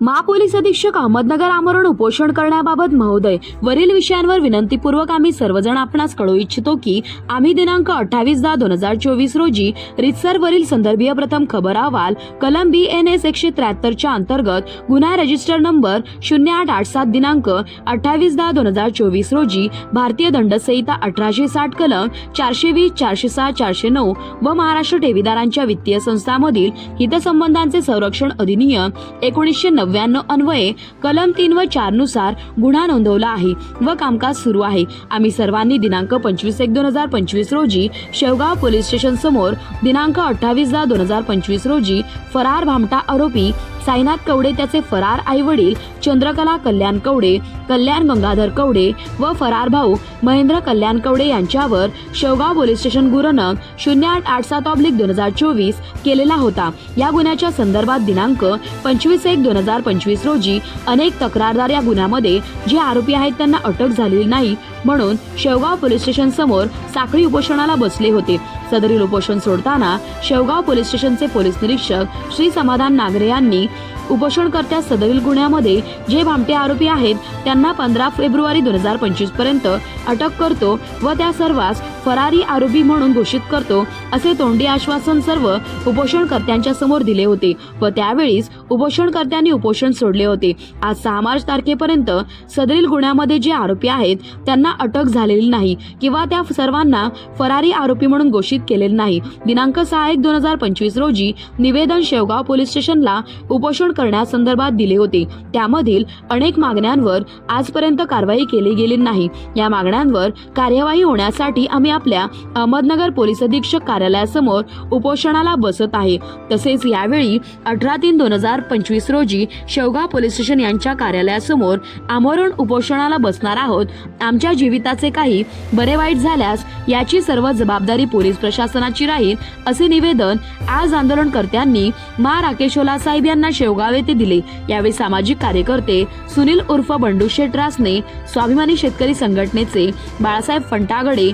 महापोलीस अधीक्षक अहमदनगर आमरण उपोषण करण्याबाबत महोदय वरील विषयांवर विनंतीपूर्वक आम्ही सर्वजण आपणास कळू इच्छितो की आम्ही दिनांक अठ्ठावीस दहा दोन हजार चोवीस रोजी रितसर वरील संदर्भीय प्रथम खबर अहवाल कलम बी एन एस एकशे त्र्याहत्तरच्या अंतर्गत गुन्हा रजिस्टर नंबर शून्य आठ आठ सात दिनांक अठ्ठावीस दहा दोन हजार चोवीस रोजी भारतीय दंडसंहिता अठराशे साठ कलम चारशे वीस चारशे सहा चारशे नऊ व महाराष्ट्र ठेवीदारांच्या वित्तीय संस्थांमधील हितसंबंधांचे संरक्षण अधिनियम एकोणीसशे नव्याण्णव अन्वये कलम तीन व चारनुसार गुन्हा नोंदवला आहे व कामकाज सुरू आहे. आम्ही सर्वांनी दिनांक पंचवीस एक दोन हजार पंचवीस रोजी शेवगाव पोलीस स्टेशन समोर दिनांक अठ्ठावीस दहा दोन हजार पंचवीस रोजी फरार भामटा आरोपी साईनाथ कवडे त्याचे फरार आई वडील चंद्रकला कल्याण कवडे कल्याण गंगाधर कवडे व फरार भाऊ महेंद्र कल्याण कवडे यांच्यावर शेवगाव पोलीस स्टेशन गुरनग शून्य आठ आठ सात ऑब्लिक दोन हजार चोवीस केलेला होता. या गुन्ह्याच्या संदर्भात दिनांक पंचवीस एक दोन हजार पंचवीस रोजी अनेक तक्रारदार या गुन्ह्यामध्ये जे आरोपी आहेत त्यांना अटक झालेली नाही म्हणून शेवगाव पोलीस स्टेशन समोर साखळी उपोषणाला बसले होते. सदरील उपोषण सोडताना शेवगाव पोलीस स्टेशनचे पोलीस निरीक्षक श्री समाधान नागरे यांनी उपोषणकर्त्या सदरील गुन्ह्यामध्ये जे भामटे आरोपी आहेत त्यांना पंधरा फेब्रुवारी दोन हजार पंचवीसपर्यंत अटक करतो व त्या सर्वांस फरारी आरोपी म्हणून घोषित करतो असे तोंडी आश्वासन सर्व उपोषणकर्त्यांच्या समोर दिले होते व त्यावेळीच उपोषणकर्त्यांनी उपोषण सोडले होते. आज सहा मार्च तारखेपर्यंत सदरील गुन्ह्यामध्ये जे आरोपी आहेत त्यांना अटक झालेली नाही किंवा त्या सर्वांना फरारी आरोपी म्हणून घोषित केलेले नाही. दिनांक सहा एक दोन हजार पंचवीस रोजी निवेदन शेवगाव पोलीस स्टेशनला उपोषण करण्यासंदर्भात दिले होते. त्यामधील अनेक मागण्यांवर आजपर्यंत कारवाई केली गेली नाही. या मागण्यांवर कार्यवाही होण्यासाठी आम्ही आपल्या अहमदनगर पोलीस अधीक्षक कार्यालयासमोर उपोषणाला बसत आहे. तसेच यावेळी अठरा तीन दोन हजार पंचवीस रोजी शेवगाव पोलीस स्टेशन यांच्या कार्यालयासमोर आमरण उपोषणाला बसणार आहोत. आमच्या जीविताचे काही बरे वाईट झाल्यास याची सर्व जबाबदारी पोलीस प्रशासनाची राहील असे निवेदन आज आंदोलनकर्त्यांनी मा. राकेशोला साहेब यांना शेवगाव येथे दिले. यावेळी सामाजिक कार्यकर्ते सुनील उर्फ बंडू शेटरासने स्वाभिमानी शेतकरी संघटनेचे बाळासाहेब फंटागडे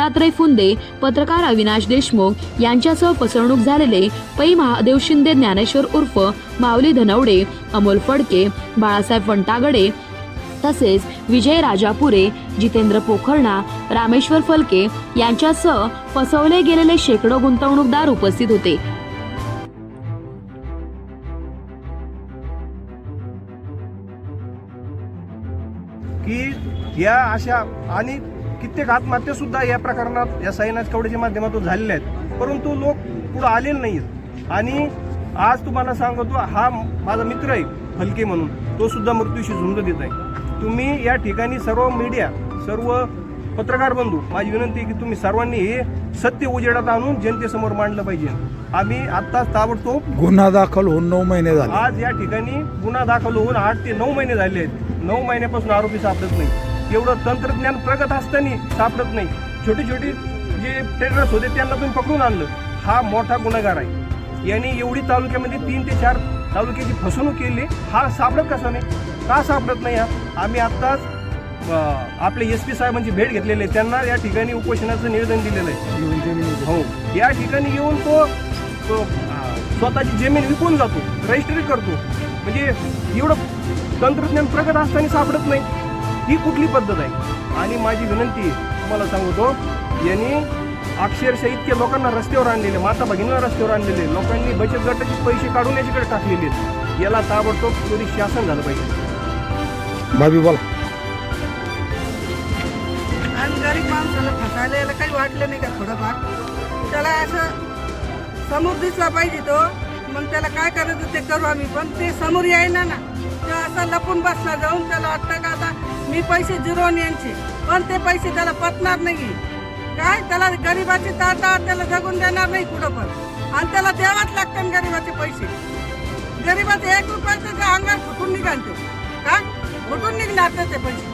दत्तात्रय फुंदे पत्रकार अविनाश देशमुख यांच्यासह फसवणूक झालेले पै महादेव शिंदे ज्ञानेश्वर उर्फ माऊली धनवडे अमोल फडके बाळासाहेब फंटागडे तसेच विजय राजापुरे जितेंद्र पोखरणा रामेश्वर फलके यांच्यासह फसवले गेलेले शेकडो गुंतवणूकदार उपस्थित होते. की या अशा आणि कित्येक आत्महत्या सुद्धा या प्रकरणात या साईनाथ कवडेच्या माध्यमातून झालेल्या आहेत. परंतु लोक पुढे आलेले नाहीत आणि आज तुम्हाला सांगतो हा माझा मित्र आहे फलके म्हणून तो सुद्धा मृत्यूशी झुंज देत आहे. तुम्ही या ठिकाणी सर्व मीडिया सर्व पत्रकार बंधू माझी विनंती आहे की तुम्ही सर्वांनी हे सत्य उजेडात आणून जनतेसमोर मांडलं पाहिजे. आम्ही आत्ताच ताबडतोब गुन्हा दाखल होऊन नऊ महिने झाले. आज या ठिकाणी गुन्हा दाखल होऊन आठ ते नऊ महिने झाले आहेत. नऊ महिन्यापासून आरोपी सापडत नाही एवढं तंत्रज्ञान प्रगत असताना सापडत नाही. छोटी छोटी जे ट्रेडर्स होते त्यांना तुम्ही पकडून आणलं. हा मोठा गुन्हेगार आहे. यांनी एवढी तालुक्यामध्ये तीन ते चार तालुक्याची फसवणूक केली. हा सापडत कसा नाही? का सापडत नाही हा? आम्ही आत्ताच आपले एस पी साहेबांची भेट घेतलेली आहे. त्यांना या ठिकाणी उपोषणाचं निवेदन दिलेलं आहे. हो. या ठिकाणी येऊन तो तो, स्वतःची जमीन विकून जातो. रजिस्ट्री करतो. म्हणजे एवढं तंत्रज्ञान प्रगत असताना सापडत नाही. ही कुठली पद्धत आहे? आणि माझी विनंती तुम्हाला सांगतो यांनी अक्षरशः इतक्या लोकांना रस्त्यावर आणलेले माता भगिनीला रस्त्यावर आणलेले लोकांनी बचत गटाचे पैसे काढून याच्याकडे टाकलेले आहेत. याला ताबडतोब पोलीस शासन झालं पाहिजे. भाभी बोला. आणि गरीब माणसाला फसायला याला काही वाटलं नाही का थोडंफार? त्याला असं समोर दिसला पाहिजे तो. मग त्याला काय करायचं ते करू आम्ही पण ते समोर यायना ना तो असा लपून बसला जाऊन त्याला वाटतं का आता मी पैसे जिरवून यांचे पण ते पैसे त्याला पटणार नाही. काय? त्याला गरीबाची ताटा त्याला जगून देणार नाही कुठं पण. आणि त्याला द्यावाच लागतात गरीबाचे पैसे. गरीबाचे एक रुपये त्याच्या अंगात फुटून निघालते. काय फुटून निघणार ते पैसे.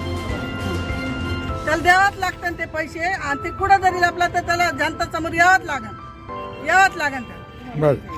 त्याला द्यावाच लागतात ते पैसे आणि ते कुठं जरी लपला तर त्याला जनता समोर यावंच लागन. यावंच लागन त्याला.